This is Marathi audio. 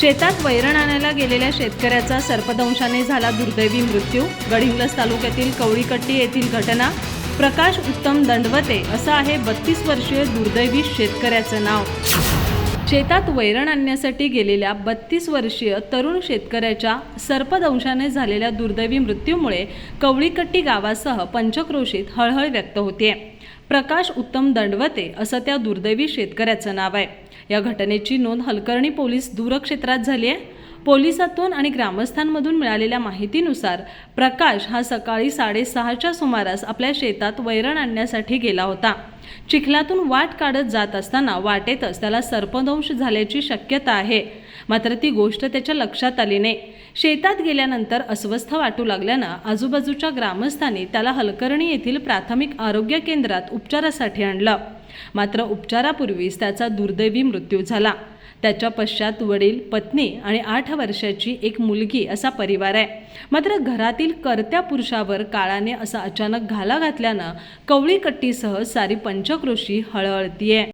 शेतात वैरण आणायला गेलेल्या शेतकऱ्याचा सर्पदंशाने झाला दुर्दैवी मृत्यू. गडिंग्लज तालुक्यातील कवळीकट्टी येथील घटना. प्रकाश उत्तम दंडवते असं आहे बत्तीस वर्षीय दुर्दैवी शेतकऱ्याचं नाव. शेतात वैरण आणण्यासाठी गेलेल्या बत्तीस वर्षीय तरुण शेतकऱ्याच्या सर्पदंशाने झालेल्या दुर्दैवी मृत्यूमुळे कवळीकट्टी गावासह पंचक्रोशीत हळहळ व्यक्त होते प्रकाश उत्तम दंडवते असं त्या दुर्दैवी शेतकऱ्याचं नाव आहे. या घटनेची नोंद हलकर्णी पोलीस दूरक्षेत्रात झाली आहे. पोलिसातून आणि ग्रामस्थांमधून मिळालेल्या माहितीनुसार प्रकाश हा सकाळी साडेसहाच्या सुमारास आपल्या शेतात वैरण आणण्यासाठी गेला होता. चिखलातून वाट काढत जात असताना वाटेतच त्याला सर्पदंश झाल्याची शक्यता आहे. मात्र ती गोष्ट त्याच्या लक्षात आली नाही. शेतात गेल्यानंतर अस्वस्थ वाटू लागल्यानं आजूबाजूच्या ग्रामस्थांनी त्याला हलकर्णी येथील प्राथमिक आरोग्य केंद्रात उपचारासाठी आणलं. मात्र उपचारापूर्वीच त्याचा दुर्दैवी मृत्यू झाला. त्याच्या पश्चात वडील पत्नी आणि आठ वर्षाची एक मुलगी असा परिवार आहे. मात्र घरातील करत्या पुरुषावर काळाने असा अचानक घाला घातल्यानं कवळी कट्टीसह सारी पंचक्रोशी हळहळतीये.